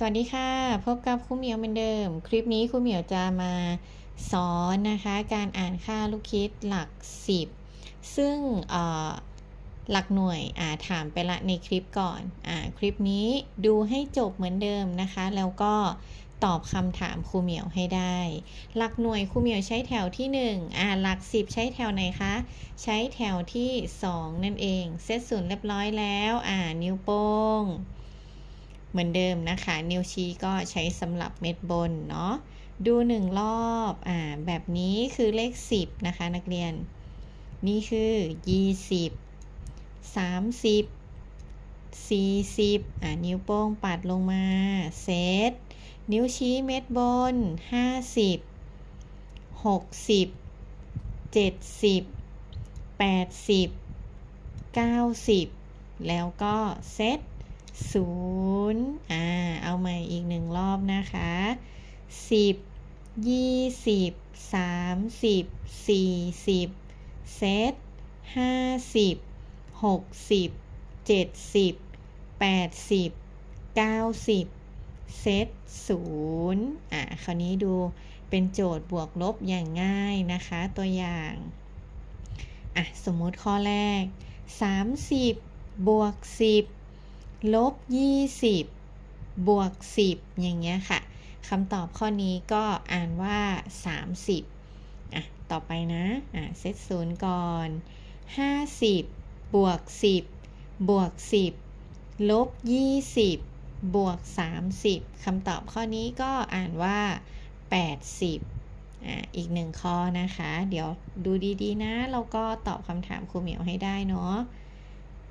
สวัสดีค่ะ พบกับครูเหมียวเหมือนเดิม คลิปนี้ครูเหมียวจะมาสอนนะคะ การอ่านค่าลูกคิดหลัก 10 ซึ่งหลักหน่วยอ่าถามไปละในคลิปก่อนอ่าคลิปนี้ดูให้จบเหมือนเดิมนะคะ แล้วก็ตอบคำถามครูเหมียวให้ได้ หลักหน่วยครูเหมียวใช้แถวที่1อ่าหลัก 10 ใช้แถวไหนคะ ใช้แถวที่ 2 นั่นเอง เซตศูนย์เรียบร้อยแล้วอ่านิ้วโป้ง เหมือนเดิมนะคะ นิ้วชี้ก็ใช้สำหรับเม็ดบนเนาะดูหนึ่งรอบอ่าแบบนี้คือเลข 10 นะคะ นักเรียน นี่คือ 20 30 40อ่านิ้วโป้งปัดลงมาเซตนิ้วชี้เม็ดบน 50 60 70 80 90 แล้วก็เซต ศูนย์อ่า เอาใหม่อีกหนึ่งรอบนะคะสิบยี่สิบสามสิบสี่สิบเซตห้าสิบหกสิบเจ็ดสิบแปดสิบเก้าสิบเซตศูนย์อ่าคราวนี้ดูเป็นโจทย์บวกลบอย่างง่ายนะคะ ตัวอย่าง อะ สมมติข้อแรก 30 บวก 10 ลบ 20 บวก 10 อย่างเงี้ยค่ะคำตอบข้อนี้ก็อ่านว่า 30อะต่อไปนะอะเซตศูนย์ก่อน 50 บวก 10 บวก 10 ลบ 20 บวก 30คำตอบข้อนี้ก็อ่านว่า 80อะอีกหนึ่งข้อนะคะ เดี๋ยวดูดีๆนะแล้วก็ตอบคำถามครูเหมียวให้ได้เนาะ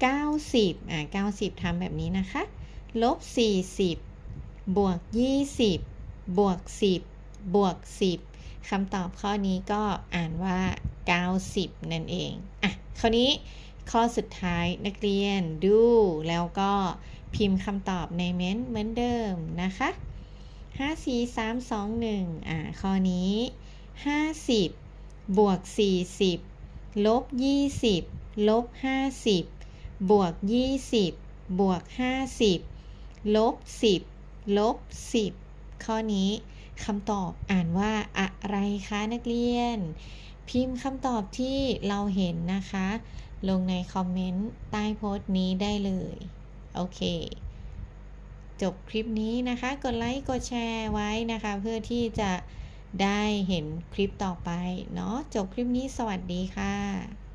90อะ90ทำแบบนี้นะคะ ลบ 40 บวก 20 บวก 10 บวก 10คำตอบข้อนี้ก็อ่านว่า 90 นั่นเอง อะ คราวนี้ข้อสุดท้ายนักเรียนดู แล้วก็พิมพ์คำตอบในเม้นต์เหมือนเดิมนะคะ 5 4 3 2 1 อ่า ข้อนี้ 50 บวก 40 ลบ 20 ลบ 50 บวก20บวก50ลบ10ลบ10ข้อนี้คำตอบอ่านว่าอะไรคะนักเรียน พิมพ์คำตอบที่เราเห็นนะคะ ลงในคอมเมนต์ใต้โพสต์นี้ได้เลย โอเค จบคลิปนี้นะคะ กดไลค์ กดแชร์ไว้นะคะ เพื่อที่จะได้เห็นคลิปต่อไปเนาะจบคลิปนี้สวัสดีค่ะ